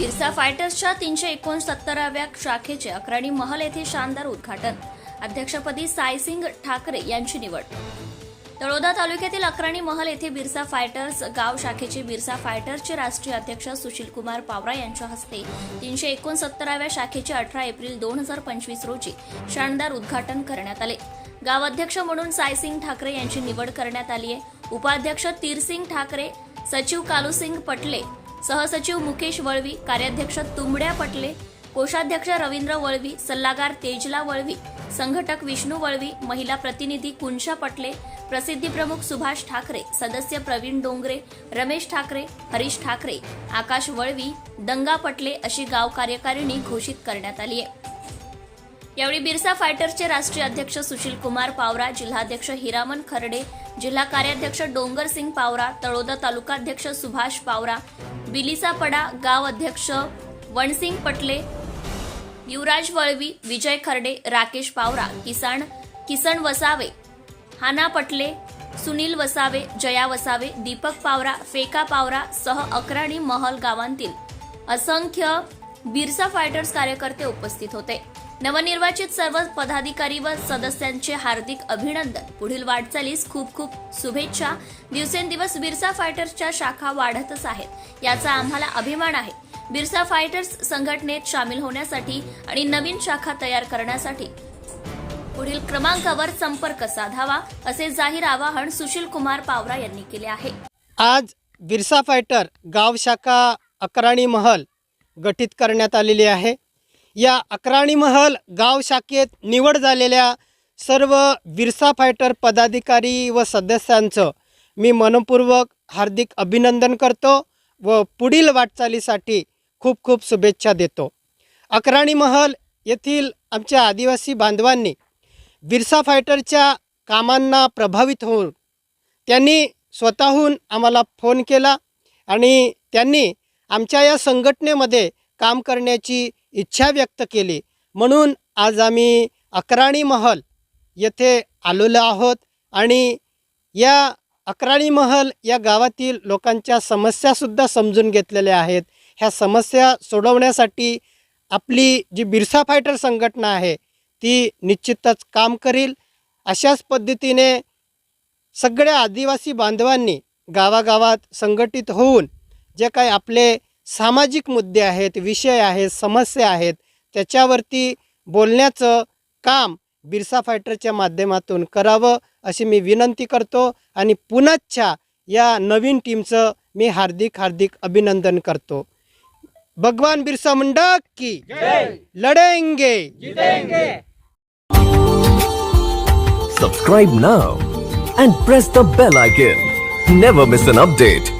बिरसा फायटर्सच्या तीनशे एकोणसत्तराव्या शाखेचे अक्राणी महल येथे शानदार उद्घाटन. अध्यक्षपदी सायसिंग ठाकरे यांची निवड. तळोदा तालुक्यातील अक्राणी महल येथे बिरसा फायटर्स गाव शाखेचे बिरसा फायटर्सचे राष्ट्रीय अध्यक्ष सुशील कुमार पावरा यांच्या हस्ते तीनशे एकोणसत्तराव्या शाखेचे अठरा एप्रिल दोन हजार पंचवीस रोजी शानदार उद्घाटन करण्यात आले. गाव अध्यक्ष म्हणून सायसिंग ठाकरे यांची निवड करण्यात आली आहे उपाध्यक्ष तीरसिंग ठाकरे सचिव कालूसिंग पटले सहसचिव मुकेश वळवी कार्याध्यक्ष तुंबड्या पटले कोषाध्यक्ष रवींद्र वळवी सल्लागार तेजला वळवी संघटक विष्णू वळवी महिला प्रतिनिधी कुंशा पटले प्रसिद्धी प्रमुख सुभाष ठाकरे सदस्य प्रवीण डोंगरे रमेश ठाकरे हरीश ठाकरे आकाश वळवी दंगा पटले अशी गाव कार्यकारिणी घोषित करण्यात आली आहे. यावेळी बिरसा फायटर्सचे राष्ट्रीय अध्यक्ष सुशील कुमार पावरा जिल्हाध्यक्ष हिरामन खर्डे जिल्हा कार्याध्यक्ष डोंगर सिंग पावरा तळोदा तालुकाध्यक्ष सुभाष पावरा बिलिसापडा गाव अध्यक्ष वणसिंग पटले युवराज वळवी विजय खर्डे राकेश पावरा किसान किसन वसावे हाना पटले सुनील वसावे जया वसावे दीपक पावरा फेका पावरा सह अकराणी महल गावांतील असंख्य बिरसा फायटर्स कार्यकर्ते उपस्थित होते. नवनिर्वाचित सर्व पदाधिकारी व सदस्यांचे हार्दिक अभिनंदन. पुढील वाटचालीस खूप खूप शुभेच्छा. दिवसेंदिवस बिरसा फायटर्सच्या शाखा वाढतच आहेत. याचा आम्हाला अभिमान आहे. बिरसा फायटर्स संघटनेत सामील होण्यासाठी आणि नवीन शाखा तयार करण्यासाठी. पुढील क्रमांकावर संपर्क साधावा असे जाहीर आवाहन सुशील कुमार पावरा यांनी केले आहे. आज बिरसा फायटर गाव शाखा अकराणी महल गठीत करण्यात आलेली आहे. या अकराणी महल गाव शाखेत निवड झालेल्या सर्व विरसा फायटर पदाधिकारी व सदस्यांचं मी मनपूर्वक हार्दिक अभिनंदन करतो व पुढील वाटचालीसाठी खूप खूप शुभेच्छा देतो. अकराणी महल येथील आमच्या आदिवासी बांधवांनी बिरसा फायटरच्या कामांना प्रभावित होऊन त्यांनी स्वतःहून आम्हाला फोन केला आणि त्यांनी आमच्या या संघटनेमध्ये काम करण्याची इच्छा व्यक्त केली. म्हणून आज आम्ही अकराणी महल येथे आलेलो आहोत आणि या अकराणी महल या गावातील लोकांच्या समस्यासुद्धा समजून घेतलेल्या आहेत. ह्या समस्या सोडवण्यासाठी आपली जी बिरसा फायटर संघटना आहे ती निश्चितच काम करील. अशाच पद्धतीने सगळ्या आदिवासी बांधवांनी गावागावात संघटित होऊन जे काही आपले सामाजिक मुद्दे आहेत विषय आहेत समस्या आहेत त्याच्यावरती बोलण्याचं काम बिरसा फायटरच्या माध्यमातून करावं अशी मी विनंती करतो आणि पुनच्छा या नवीन टीमचं मी हार्दिक हार्दिक अभिनंदन करतो भगवान बिरसा मुंडा की लढेंगे Subscribe now and press the bell icon. Never miss an update.